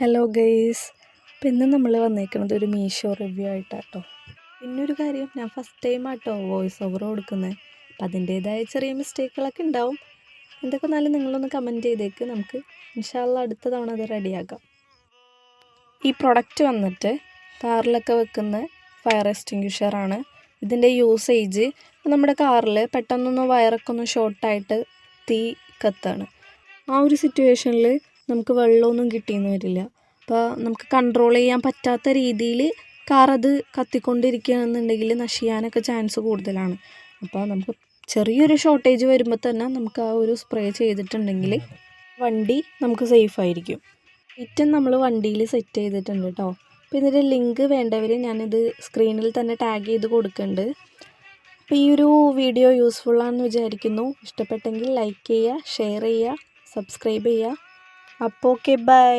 Hello guys അപ്പം ഇന്ന് നമ്മൾ വന്നേക്കുന്നത് ഒരു മീഷോ റിവ്യൂ ആയിട്ടാട്ടോ. പിന്നെ ഒരു കാര്യം ഞാൻ ഫസ്റ്റ് ടൈം ആട്ടോ വോയിസ് ഓവർ കൊടുക്കുന്നത് അപ്പം അതിന്റേതായ ചെറിയ മിസ്റ്റേക്കുകളൊക്കെ ഉണ്ടാവും. എന്തൊക്കെ എന്നാലും നിങ്ങളൊന്ന് കമന്റ് ചെയ്തേക്ക്. നമുക്ക് ഇൻഷാല്ല അടുത്ത തവണ അത് റെഡിയാക്കാം ഈ പ്രൊഡക്റ്റ് വന്നിട്ട് കാറിലൊക്കെ വെക്കുന്ന ഫയർ എക്സ്റ്റിങ്ക്വിഷറാണ് ഇതിന്റെ യൂസേജ് നമ്മുടെ കാറിൽ പെട്ടെന്നൊന്ന് വയറൊക്കെ ഒന്ന് ഷോർട്ടായിട്ട് തീ കത്താണ്. ആ ഒരു സിറ്റുവേഷനിൽ നമുക്ക് വെള്ളമൊന്നും കിട്ടിയെന്ന് വരില്ല. അപ്പോൾ നമുക്ക് കൺട്രോൾ ചെയ്യാൻ പറ്റാത്ത രീതിയിൽ കാർ അത് കത്തിക്കൊണ്ടിരിക്കുകയാണെന്നുണ്ടെങ്കിൽ നശിയാനൊക്കെ ചാൻസ് കൂടുതലാണ്. അപ്പോൾ നമുക്ക് ചെറിയൊരു ഷോർട്ടേജ് വരുമ്പോൾ തന്നെ നമുക്ക് ആ ഒരു സ്പ്രേ ചെയ്തിട്ടുണ്ടെങ്കിൽ വണ്ടി നമുക്ക് സേഫ് ആയിരിക്കും. ഇറ്റം നമ്മൾ വണ്ടിയിൽ സെറ്റ് ചെയ്തിട്ടുണ്ട് കേട്ടോ. അപ്പോൾ ഇതിന്റെ ലിങ്ക് വേണ്ടവർ ഞാനിത് സ്ക്രീനിൽ തന്നെ ടാഗ് ചെയ്ത് കൊടുക്കുന്നുണ്ട്. അപ്പോൾ ഈ ഒരു വീഡിയോ യൂസ്ഫുള്ളാണെന്ന് വിചാരിക്കുന്നു. ഇഷ്ടപ്പെട്ടെങ്കിൽ ലൈക്ക് ചെയ്യുക ഷെയർ ചെയ്യുക സബ്സ്ക്രൈബ് ചെയ്യുക. അപ്പോൾ ഓക്കെ ബൈ